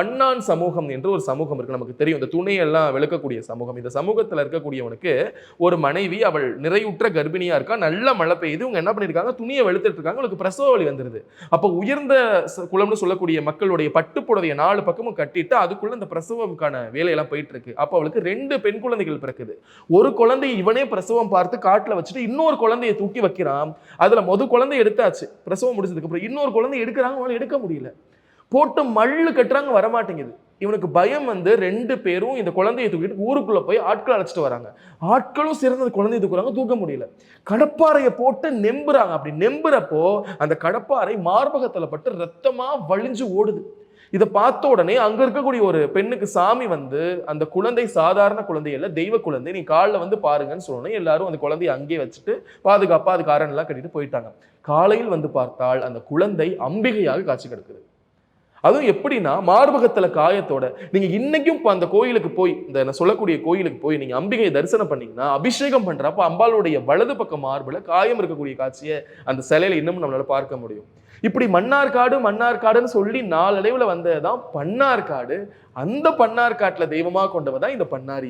பண்ணான் சமூகம் என்று ஒரு சமூகம் இருக்கு. நமக்கு தெரியும். இந்த துணையெல்லாம் விளக்கக்கூடிய சமூகம். இந்த சமூகத்தில் இருக்கக்கூடியவனுக்கு ஒரு மனைவி அவள் நிறைவுற்ற கர்ப்பிணியா இருக்கா? நல்ல மழை பெய்யுது. இவங்க என்ன பண்ணிருக்காங்க? துணியை வெளுத்துட்டு இருக்காங்க. அவளுக்கு பிரசவ வழி வந்துருது. அப்போ உயர்ந்த ச- குலம்னு சொல்லக்கூடிய மக்களுடைய பட்டுப்புடவைய நாலு பக்கமும் கட்டிட்டு அதுக்குள்ள இந்த பிரசவம்கான வேலையெல்லாம் போயிட்டு இருக்கு அவளுக்கு ரெண்டு பெண் குழந்தைகள் பிறக்குது. ஒரு குழந்தை இவனே பிரசவம் பார்த்து காட்டில் வச்சுட்டு இன்னொரு குழந்தையை தூக்கி வைக்கிறான். அதுல மொத குழந்தை எடுத்தாச்சு. பிரசவம் முடிச்சதுக்கு அப்புறம் இன்னொரு குழந்தை எடுக்கிறாங்க. அவனால எடுக்க முடியல. போட்டு மல்லு கட்டுறாங்க வரமாட்டேங்குது. இவனுக்கு பயம் வந்து ரெண்டு பேரும் இந்த குழந்தையை தூக்கிட்டு ஊருக்குள்ளே போய் ஆட்கள் அழைச்சிட்டு வராங்க. ஆட்களும் சிறந்த குழந்தையை தூக்குறாங்க தூக்க முடியல. கடப்பாறையை போட்டு நெம்புறாங்க. அப்படி நெம்புறப்போ அந்த கடப்பாறை மார்பகத்தில் பட்டு ரத்தமாக வழிஞ்சு ஓடுது. இதை பார்த்த உடனே அங்க இருக்கக்கூடிய ஒரு பெண்ணுக்கு சாமி வந்து அந்த குழந்தை சாதாரண குழந்தை இல்லை தெய்வ குழந்தை நீ காலில் வந்து பாருங்கன்னு சொன்னோன்னே எல்லாரும் அந்த குழந்தையை அங்கேயே வச்சுட்டு பாதுகாப்பாக அது காரணம் கட்டிட்டு போயிட்டாங்க. காலையில் வந்து பார்த்தால் அந்த குழந்தை அம்பிகையாக காட்சி கிடக்குது. அதுவும் எப்படின்னா மார்பகத்துல காயத்தோட நீங்க இன்னைக்கும் இப்போ அந்த கோயிலுக்கு போய் இந்த நான் சொல்லக்கூடிய கோயிலுக்கு போய் நீங்க அம்பிகையை தரிசனம் பண்ணீங்கன்னா அபிஷேகம் பண்றப்ப அம்பாளுடைய வலது பக்க மார்பில் காயம் இருக்கக்கூடிய காட்சியை அந்த சிலையில இன்னமும் நம்மளால பார்க்க முடியும். இப்படி மன்னார்காடு மன்னார்காடுன்னு சொல்லி நாளடைவுல வந்ததுதான் பன்னார்காடு அந்த பன்னார்காட்டுல தெய்வமா கொண்டவதான் இந்த பண்ணாரி